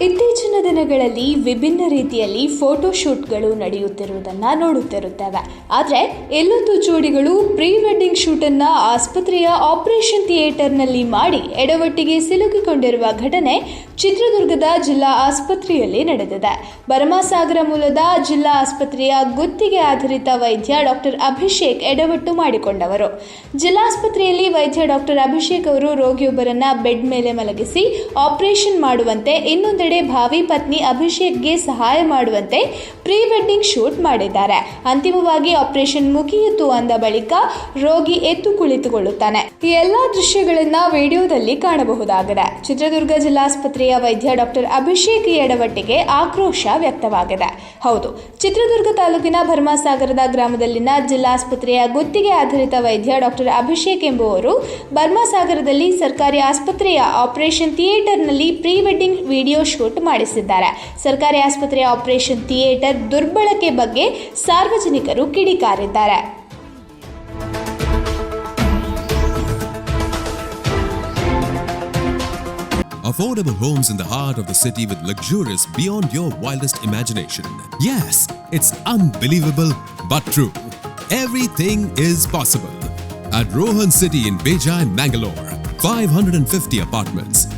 ದಿನಗಳಲ್ಲಿ ವಿಭಿನ್ನ ರೀತಿಯಲ್ಲಿ ಫೋಟೋ ಶೂಟ್ಗಳು ನಡೆಯುತ್ತಿರುವುದನ್ನ ನೋಡುತ್ತಿರುತ್ತೇವೆ. ಆದರೆ, ಎಲ್ಲೊಂದು ಜೋಡಿಗಳು ಪ್ರೀ ವೆಡ್ಡಿಂಗ್ ಶೂಟನ್ನು ಆಸ್ಪತ್ರೆಯ ಆಪರೇಷನ್ ಥಿಯೇಟರ್ನಲ್ಲಿ ಮಾಡಿ ಎಡವಟ್ಟಿಗೆ ಸಿಲುಕಿಕೊಂಡಿರುವ ಘಟನೆ ಚಿತ್ರದುರ್ಗದ ಜಿಲ್ಲಾ ಆಸ್ಪತ್ರೆಯಲ್ಲಿ ನಡೆದಿದೆ. ಭರಮಸಾಗರ ಮೂಲದ ಜಿಲ್ಲಾ ಆಸ್ಪತ್ರೆಯ ಗುತ್ತಿಗೆ ಆಧಾರಿತ ವೈದ್ಯ ಡಾಕ್ಟರ್ ಅಭಿಷೇಕ್ ಎಡವಟ್ಟು ಮಾಡಿಕೊಂಡವರು. ಜಿಲ್ಲಾಸ್ಪತ್ರೆಯಲ್ಲಿ ವೈದ್ಯ ಡಾಕ್ಟರ್ ಅಭಿಷೇಕ್ ಅವರು ರೋಗಿಯೊಬ್ಬರನ್ನು ಬೆಡ್ ಮೇಲೆ ಮಲಗಿಸಿ ಆಪರೇಷನ್ ಮಾಡುವಂತೆ ಇನ್ನೊಂದೆಡೆ ಭಾವಿ ಪತ್ನಿ ಅಭಿಷೇಕ್ಗೆ ಸಹಾಯ ಮಾಡುವಂತೆ ಪ್ರೀ ವೆಡ್ಡಿಂಗ್ ಶೂಟ್ ಮಾಡಿದ್ದಾರೆ. ಅಂತಿಮವಾಗಿ ಆಪರೇಷನ್ ಮುಗಿಯಿತು ಅಂದ ಬಳಿಕ ರೋಗಿ ಎದ್ದು ಕುಳಿತುಕೊಳ್ಳುತ್ತಾನೆ. ಈ ಎಲ್ಲಾ ದೃಶ್ಯಗಳನ್ನ ವಿಡಿಯೋದಲ್ಲಿ ಕಾಣಬಹುದಾಗಿದೆ. ಚಿತ್ರದುರ್ಗ ಜಿಲ್ಲಾಸ್ಪತ್ರೆಯ ವೈದ್ಯ ಡಾಕ್ಟರ್ ಅಭಿಷೇಕ್ ಯಡವಟ್ಟಿಗೆ ಆಕ್ರೋಶ ವ್ಯಕ್ತವಾಗಿದೆ. ಹೌದು, ಚಿತ್ರದುರ್ಗ ತಾಲೂಕಿನ ಭರ್ಮಾಸಾಗರದ ಗ್ರಾಮದಲ್ಲಿನ ಜಿಲ್ಲಾಸ್ಪತ್ರೆಯ ಗುತ್ತಿಗೆ ಆಧಾರಿತ ವೈದ್ಯ ಡಾಕ್ಟರ್ ಅಭಿಷೇಕ್ ಎಂಬುವರು ಭರ್ಮಾಸಾಗರದಲ್ಲಿ ಸರ್ಕಾರಿ ಆಸ್ಪತ್ರೆಯ ಆಪರೇಷನ್ ಥಿಯೇಟರ್ನಲ್ಲಿ ಪ್ರೀ ವೆಡ್ಡಿಂಗ್ ವಿಡಿಯೋ ಶೂಟ್ ಮಾಡಿಸಿದ್ದಾರೆ ಸರ್ಕಾರಿ ಆಸ್ಪತ್ರೆಯ ಆಪರೇಷನ್ ಥಿಯೇಟರ್ ದುರ್ಬಳಕೆ ಬಗ್ಗೆ ಸಾರ್ವಜನಿಕರು ಕಿಡಿಕಾರಿದ್ದಾರೆ Affordable homes in the heart of the city with luxurious beyond your wildest imagination. Yes, it's unbelievable but true. Everything is possible. At Rohan City in Bejai, Mangalore, 550 apartments,